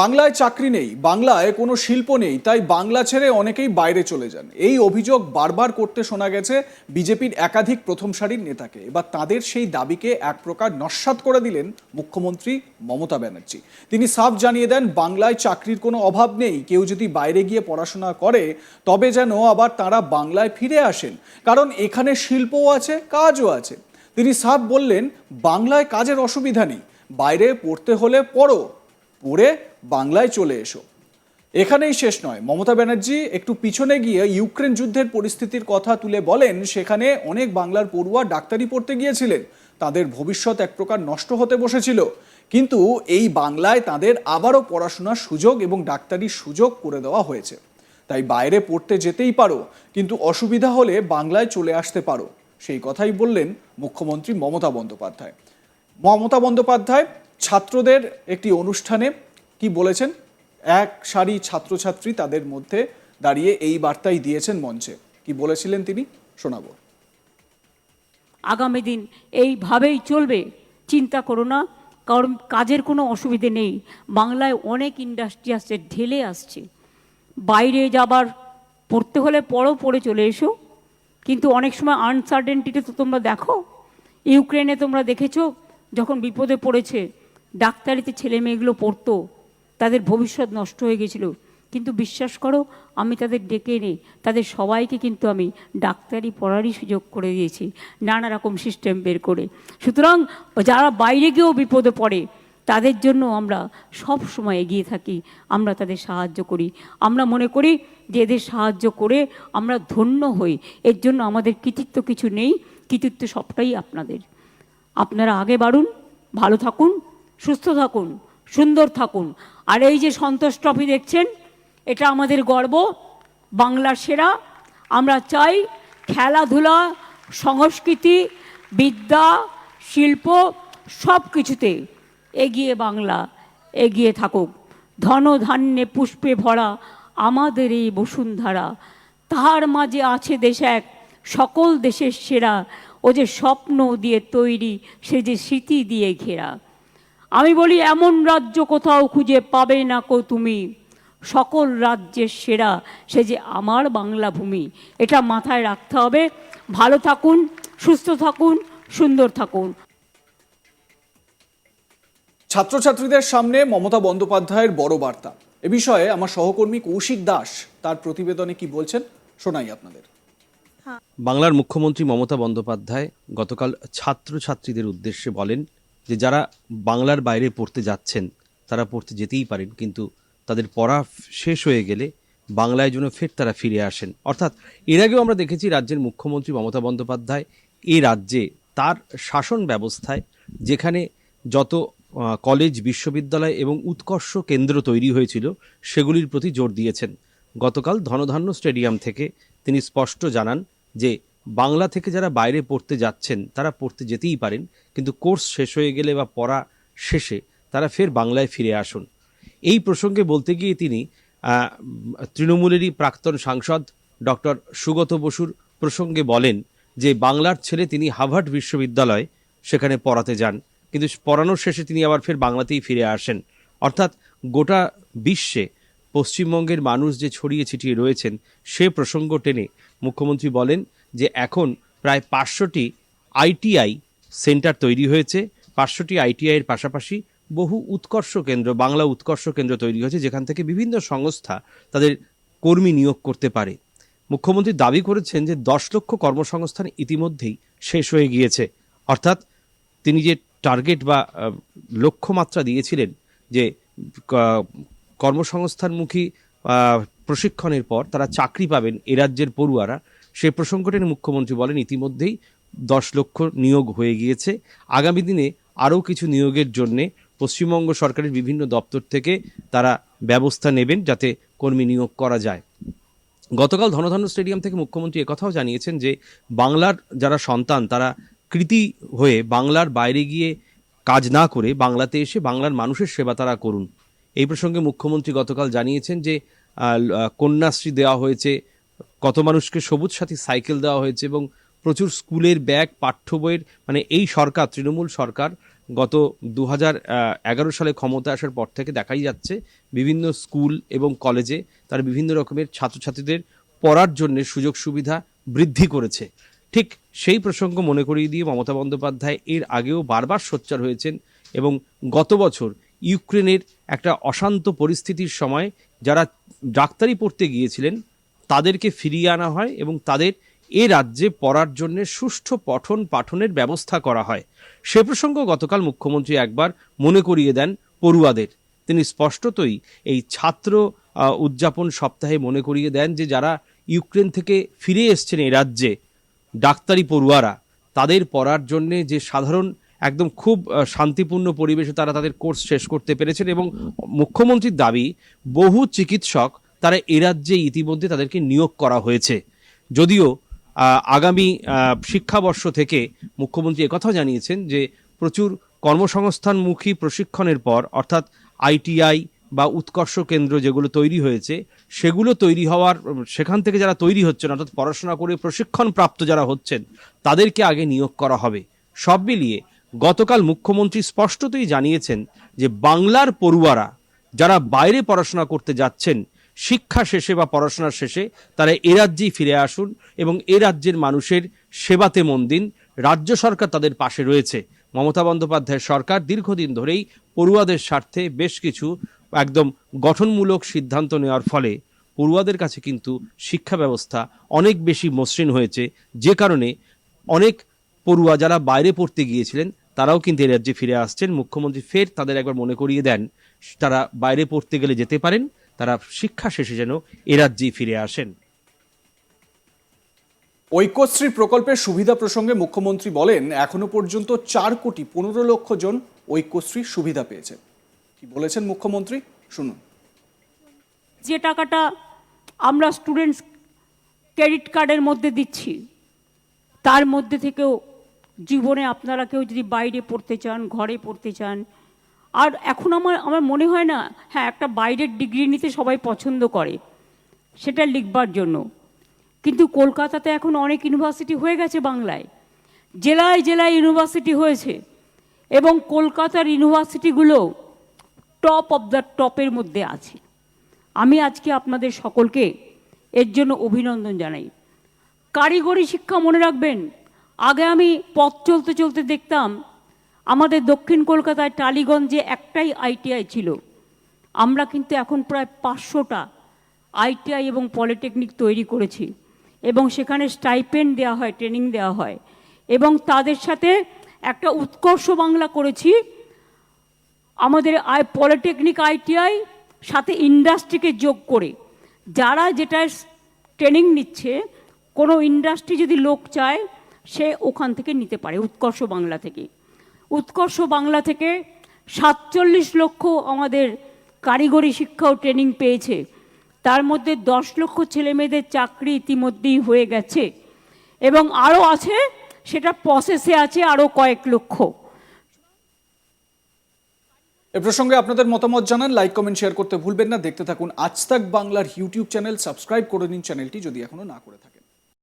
বাংলায় চাকরি নেই, বাংলায় কোনো শিল্প নেই, তাই বাংলা ছেড়ে অনেকেই বাইরে চলে যান। এই অভিযোগ বারবার করতে শোনা গেছে বিজেপির একাধিক প্রথম সারির নেতাকে। এবার তাদের সেই দাবিকে এক প্রকার নস্বাত করে দিলেন মুখ্যমন্ত্রী মমতা ব্যানার্জি। তিনি সাফ জানিয়ে দেন, বাংলায় চাকরির কোনো অভাব নেই, কেউ যদি বাইরে গিয়ে পড়াশোনা করে, তবে যেন আবার তারা বাংলায় ফিরে আসেন। কারণ এখানে শিল্পও আছে, কাজও আছে। তিনি সাফ বললেন, বাংলায় কাজের অসুবিধা নেই, বাইরে পড়তে হলে পড়ো, পড়ে বাংলায় চলে এসো। এখানেই শেষ নয়। মমতা ব্যানার্জি একটু পিছনে গিয়ে ইউক্রেন যুদ্ধের পরিস্থিতির কথা তুলে বলেন, সেখানে অনেক বাংলার পড়ুয়া ডাক্তারি পড়তে গিয়েছিলেন। তাদের ভবিষ্যৎ এক প্রকার নষ্ট হতে বসেছিল। কিন্তু এই বাংলায় তাদের আবারও পড়াশোনার সুযোগ এবং ডাক্তারির সুযোগ করে দেওয়া হয়েছে। তাই বাইরে পড়তে যেতেই পারো, কিন্তু অসুবিধা হলে বাংলায় চলে আসতে পারো। সেই কথাই বললেন মুখ্যমন্ত্রী মমতা বন্দ্যোপাধ্যায়। মমতা বন্দ্যোপাধ্যায় ছাত্রদের একটি অনুষ্ঠানে কি বলেছেন? এক সারি ছাত্রছাত্রী তাদের মধ্যে দাঁড়িয়ে এই বার্তাই দিয়েছেন মঞ্চে। কি বলেছিলেন তিনি? শোনাবো। আগামী দিন এইভাবেই চলবে? চিন্তা করো না, কারণ কাজের কোনো অসুবিধে নেই। বাংলায় অনেক ইন্ডাস্ট্রি আসছে, ঢেলে আসছে। বাইরে যাবার পড়তে হলে পড়ো, পড়ে চলে এসো। কিন্তু অনেক সময় আনসার্টেনটিতে তো তোমরা দেখো। ইউক্রেনে তোমরা দেখেছ, যখন বিপদে পড়েছে, ডাক্তারিতে ছেলে মেয়েগুলো পড়তো। তাদের ভবিষ্যৎ নষ্ট হয়ে গেছিল। কিন্তু বিশ্বাস করো, আমি তাদের ডেকে এনে, তাদের সবাইকে কিন্তু আমি ডাক্তারি পড়ারই সুযোগ করে দিয়েছি, নানা রকম সিস্টেম বের করে। সুতরাং যারা বাইরে গিয়েও বিপদে পড়ে, তাদের জন্য আমরা সব সময় এগিয়ে থাকি, আমরা তাদের সাহায্য করি। আমরা মনে করি যে এদের সাহায্য করে আমরা ধন্য হই, এর জন্য আমাদের কৃতিত্ব কিছু নেই, কৃতিত্ব সবটাই আপনাদের। আপনারা আগে বাড়ুন, ভালো থাকুন, সুস্থ থাকুন। সুন্দর থাকুন। আর এই যে সন্তোষ ট্রফি দেখছেন, এটা আমাদের গর্ব, বাংলার সেরা। আমরা চাই খেলাধুলা, সংস্কৃতি, বিদ্যা, শিল্প সব কিছুতে এগিয়ে বাংলা এগিয়ে থাকুক। ধন ধান্যে পুষ্পে ভরা আমাদের এই বসুন্ধরা। তাহার মাঝে আছে দেশ এক, সকল দেশের সেরা। ও যে স্বপ্ন দিয়ে তৈরি, সে যে স্মৃতি দিয়ে ঘেরা। আমি বলি এমন রাজ্য কোথাও খুঁজে পাবে না কো তুমি। সকল রাজ্যের সেরা সে যে আমার বাংলা ভূমি এটা মাথায় রাখতে হবে। ভালো থাকুন সুস্থ থাকুন সুন্দর থাকুন। ছাত্রছাত্রীদের সামনে মমতা বন্দ্যোপাধ্যায়ের বড় বার্তা। এ বিষয়ে আমার সহকর্মী কৌশিক দাস তার প্রতিবেদনে কি বলছেন শোনাই আপনাদের। বাংলার মুখ্যমন্ত্রী মমতা বন্দ্যোপাধ্যায় গতকাল ছাত্রছাত্রীদের উদ্দেশ্যে বলেন যে যারা বাংলার বাইরে পড়তে যাচ্ছেন, তারা পড়তে যেতেই পারেন, কিন্তু তাদের পড়া শেষ হয়ে গেলে বাংলায় যেন ফের তারা ফিরে আসেন। অর্থাৎ এর আগেও আমরা দেখেছি রাজ্যের মুখ্যমন্ত্রী মমতা বন্দ্যোপাধ্যায় এই রাজ্যে তার শাসন ব্যবস্থায় যেখানে যত কলেজ, বিশ্ববিদ্যালয় এবং উৎকর্ষ কেন্দ্র তৈরি হয়েছিল, সেগুলির প্রতি জোর দিয়েছেন। গতকাল ধনধান্য স্টেডিয়াম থেকে তিনি স্পষ্ট জানান যে বাংলা থেকে যারা বাইরে পড়তে যাচ্ছেন, তারা পড়তে যেতেই পারেন, কিন্তু কোর্স শেষ হয়ে গেলে বা পড়া শেষে তারা ফের বাংলায় ফিরে আসুন। এই প্রসঙ্গে বলতে গিয়ে তিনি তৃণমূলেরই প্রাক্তন সাংসদ ডক্টর সুগত বসুর প্রসঙ্গে বলেন যে বাংলার ছেলে তিনি হার্ভার্ড বিশ্ববিদ্যালয় সেখানে পড়াতে যান, কিন্তু পড়ানোর শেষে তিনি আবার ফের বাংলাতেই ফিরে আসেন। অর্থাৎ গোটা বিশ্বে পশ্চিমবঙ্গের মানুষ যে ছড়িয়ে ছিটিয়ে রয়েছেন, সে প্রসঙ্গ টেনে মুখ্যমন্ত্রী বলেন যে এখন প্রায় পাঁচশোটি আইটিআই সেন্টার তৈরি হয়েছে। পাঁচশোটি আইটিআইয়ের পাশাপাশি বহু উৎকর্ষ কেন্দ্র, বাংলা উৎকর্ষ কেন্দ্র তৈরি হয়েছে, যেখান থেকে বিভিন্ন সংস্থা তাদের কর্মী নিয়োগ করতে পারে। মুখ্যমন্ত্রী দাবি করেছেন যে দশ লক্ষ কর্মসংস্থান ইতিমধ্যেই শেষ হয়ে গিয়েছে। অর্থাৎ তিনি যে টার্গেট বা লক্ষ্যমাত্রা দিয়েছিলেন যে কর্মসংস্থানমুখী প্রশিক্ষণের পর তারা চাকরি পাবেন এ রাজ্যের পড়ুয়ারা সেই প্রসঙ্গটি মুখ্যমন্ত্রী বলেন, ইতিমধ্যেই দশ লক্ষ নিয়োগ হয়ে গিয়েছে। আগামী দিনে আরও কিছু নিয়োগের জন্যে পশ্চিমবঙ্গ সরকারের বিভিন্ন দপ্তর থেকে তারা ব্যবস্থা নেবেন যাতে কর্মী নিয়োগ করা যায়। গতকাল ধনধান্য স্টেডিয়াম থেকে মুখ্যমন্ত্রী একথাও জানিয়েছেন যে, বাংলার যারা সন্তান, তারা কৃতি হয়ে বাংলার বাইরে গিয়ে কাজ না করে বাংলাতে এসে বাংলার মানুষের সেবা তারা করুন। এই প্রসঙ্গে মুখ্যমন্ত্রী গতকাল জানিয়েছেন যে কন্যাশ্রী দেওয়া হয়েছে কত মানুষকে সবুজ সাথী সাইকেল দেওয়া হয়েছে এবং প্রচুর স্কুলের ব্যাগ, পাঠ্য বইয়ের মানে এই সরকার, তৃণমূল সরকার গত দু এগারো সালে ক্ষমতা আসার পর থেকে দেখাই যাচ্ছে বিভিন্ন স্কুল এবং কলেজে তার বিভিন্ন রকমের ছাত্রছাত্রীদের পড়ার জন্য সুযোগ সুবিধা বৃদ্ধি করেছে। ঠিক সেই প্রসঙ্গ মনে করিয়ে দিয়ে মমতা বন্দ্যোপাধ্যায় এর আগেও বারবার সোচ্চার হয়েছেন এবং গত বছর ইউক্রেনের একটা অশান্ত পরিস্থিতির সময় যারা ডাক্তারি পড়তে গিয়েছিলেন তাদেরকে ফিরিয়ে আনা হয় এবং তাদের এ রাজ্যে পড়ার জন্য সুষ্ঠু পঠন পাঠনের ব্যবস্থা করা হয়। সে প্রসঙ্গ গতকাল মুখ্যমন্ত্রী একবার মনে করিয়ে দেন পড়ুয়াদের। তিনি স্পষ্টতই এই ছাত্র উদযাপন সপ্তাহে মনে করিয়ে দেন যে যারা ইউক্রেন থেকে ফিরে এসছেন এই রাজ্যে, ডাক্তারি পড়ুয়ারা, তাদের পড়ার জন্য যে সাধারণ, একদম খুব শান্তিপূর্ণ পরিবেশে তারা তাদের কোর্স শেষ করতে পেরেছেন এবং মুখ্যমন্ত্রীর দাবি, বহু চিকিৎসক তারা এ রাজ্যে ইতিমধ্যে তাদেরকে নিয়োগ করা হয়েছে। যদিও আগামী শিক্ষাবর্ষ থেকে মুখ্যমন্ত্রী একথাও জানিয়েছেন যে প্রচুর কর্মসংস্থানমুখী প্রশিক্ষণের পর, অর্থাৎ আইটিআই বা উৎকর্ষ কেন্দ্র যেগুলো তৈরি হয়েছে, সেগুলো তৈরি হওয়ার, সেখান থেকে যারা তৈরি হচ্ছেন, অর্থাৎ পড়াশোনা করে প্রশিক্ষণ প্রাপ্ত যারা হচ্ছেন, তাদেরকে আগে নিয়োগ করা হবে। সব মিলিয়ে গতকাল মুখ্যমন্ত্রী স্পষ্টতই জানিয়েছেন যে বাংলার পড়ুয়ারা, যারা বাইরে পড়াশোনা করতে যাচ্ছেন শিক্ষা শেষে বা পড়াশোনার শেষে তারা এ রাজ্যেই ফিরে আসুন এবং এ রাজ্যের মানুষের সেবাতে মন দিন। রাজ্য সরকার তাদের পাশে রয়েছে। মমতা বন্দ্যোপাধ্যায়ের সরকার দীর্ঘদিন ধরেই পড়ুয়াদের স্বার্থে বেশ কিছু একদম গঠনমূলক সিদ্ধান্ত নেওয়ার ফলে পড়ুয়াদের কাছে কিন্তু শিক্ষা ব্যবস্থা অনেক বেশি মসৃণ হয়েছে। যে কারণে অনেক পড়ুয়া যারা বাইরে পড়তে গিয়েছিলেন, তারাও কিন্তু এ রাজ্যে ফিরে আসছেন। মুখ্যমন্ত্রী ফের তাদের একবার মনে করিয়ে দেন, তারা বাইরে পড়তে গেলে যেতে পারেন। তারা শিক্ষা শেষে যেন এ রাজ্যেই ফিরে আসেন। ঐক্যশ্রী প্রকল্পের সুবিধা প্রসঙ্গে মুখ্যমন্ত্রী বলেন এখনও পর্যন্ত চার কোটি পনেরো লক্ষ জন ঐক্যশ্রীর সুবিধা পেয়েছেন কি বলেছেন মুখ্যমন্ত্রী? শুনুন। যে টাকাটা আমরা স্টুডেন্টস ক্রেডিট কার্ডের মধ্যে দিচ্ছি তার মধ্যে থেকেও জীবনে আপনারা কেউ যদি বাইরে পড়তে চান ঘরে পড়তে চান আর এখন আমার আমার মনে হয় না হ্যাঁ একটা বাইরের ডিগ্রি নিতে সবাই পছন্দ করে, সেটা লিখবার জন্য। কিন্তু কলকাতাতে এখন অনেক ইউনিভার্সিটি হয়ে গেছে বাংলায়। জেলায় জেলায় ইউনিভার্সিটি হয়েছে এবং কলকাতার ইউনিভার্সিটিগুলো টপ অফ দ্য টপের মধ্যে আছে। আমি আজকে আপনাদের সকলকে এর জন্য অভিনন্দন জানাই। কারিগরি শিক্ষা মনে রাখবেন, আগে আমি পথ চলতে চলতে দেখতাম আমাদের দক্ষিণ কলকাতায় টালিগঞ্জে একটাই আইটিআই ছিল। আমরা কিন্তু এখন প্রায় পাঁচশোটা আইটিআই এবং পলিটেকনিক তৈরি করেছি এবং সেখানে স্টাইপেন্ড দেওয়া হয়, ট্রেনিং দেওয়া হয় এবং তাদের সাথে একটা উৎকর্ষ বাংলা করেছি। আমাদের আই, পলিটেকনিক আইটিআই সাথে ইন্ডাস্ট্রিকে যোগ করে। যারা যেটা ট্রেনিং নিচ্ছে, কোনো ইন্ডাস্ট্রি যদি লোক চায়, সে ওখান থেকে নিতে পারে, উৎকর্ষ বাংলা থেকে। উৎকর্ষ বাংলা থেকে সাতচল্লিশ লক্ষ আমাদের কারিগরি শিক্ষা ও ট্রেনিং পেয়েছে। তার মধ্যে দশ লক্ষ ছেলেমেয়েদের চাকরি ইতিমধ্যেই হয়ে গেছে। এবং আরও আছে, সেটা প্রসেসে আছে আরও কয়েক লক্ষ। এ প্রসঙ্গে আপনাদের মতামত জানান লাইক কমেন্ট শেয়ার করতে ভুলবেন না। দেখতে থাকুন আজ তাক বাংলার ইউটিউব চ্যানেল সাবস্ক্রাইব করে নিন চ্যানেলটি যদি এখনও না করে থাকেন।